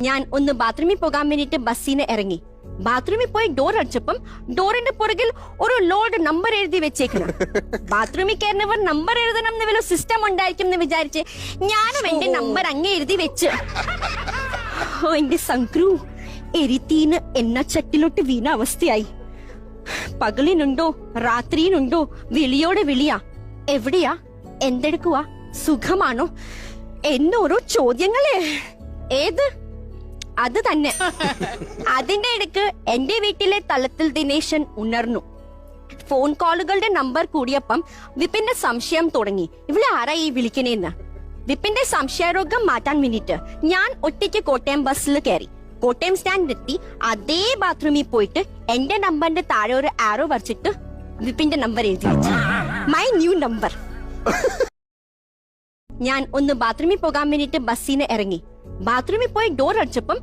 ഞാൻ ഒന്ന് ബാത്റൂമിൽ പോകാൻ വേണ്ടിട്ട് ബസ്സിന് ഇറങ്ങി. ബാത്റൂമിൽ പോയി ഡോർ അടിച്ചപ്പം ഡോറിന്റെ പുറകിൽ ഒരു ലോഡ് നമ്പർ എഴുതി വെച്ചേക്കണം ബാത്റൂമിൽ കയറുന്നവർ നമ്പർ എഴുതണം എന്ന് വല്ല സിസ്റ്റം ഉണ്ടായിരിക്കും എന്ന് വിചാരിച്ച് ഞാനും എന്റെ നമ്പർ അങ്ങേ എഴുതി വെച്ച്. ഓ എന്റെ സംക്രു എരിത്തീന് എണ്ണ ചട്ടിലോട്ട് വീണ അവസ്ഥയായി. പകലിനുണ്ടോ രാത്രിയിനുണ്ടോ വിളിയോടെ വിളിയാ. എവിടെയാ? എന്തെടുക്കുവാ? സുഖമാണോ? എന്നോരോ ചോദ്യങ്ങളെ. ഏത്? അത് തന്നെ. അതിന്റെ ഇടയ്ക്ക് എന്റെ വീട്ടിലെ തലത്തിൽ ദിനേശൻ ഉണർന്നു. ഫോൺ കോളുകളുടെ നമ്പർ കൂടിയപ്പം വിപിന്റെ സംശയം തുടങ്ങി. ഇവിടെ ആരാ ഈ വിളിക്കണേന്ന്? വിപിന്റെ സംശയരോഗം മാറ്റാൻ വേണ്ടിട്ട് ഞാൻ ഒറ്റയ്ക്ക് കോട്ടയം ബസ്സിൽ കയറി. കോട്ടയം സ്റ്റാൻഡിലെത്തി അതേ ബാത്റൂമിൽ പോയിട്ട് എന്റെ നമ്പറിന്റെ താഴെ ഒരു ആരോ വരച്ചിട്ട് വിപിന്റെ നമ്പർ എഴുതി മൈ ന്യൂ നമ്പർ ഞാൻ ഒന്ന് ബാത്റൂമിൽ പോകാൻ വേണ്ടിട്ട് ബസ്സിന് ഇറങ്ങി. ബാത്റൂമിൽ പോയി ഡോർ അടിച്ചപ്പം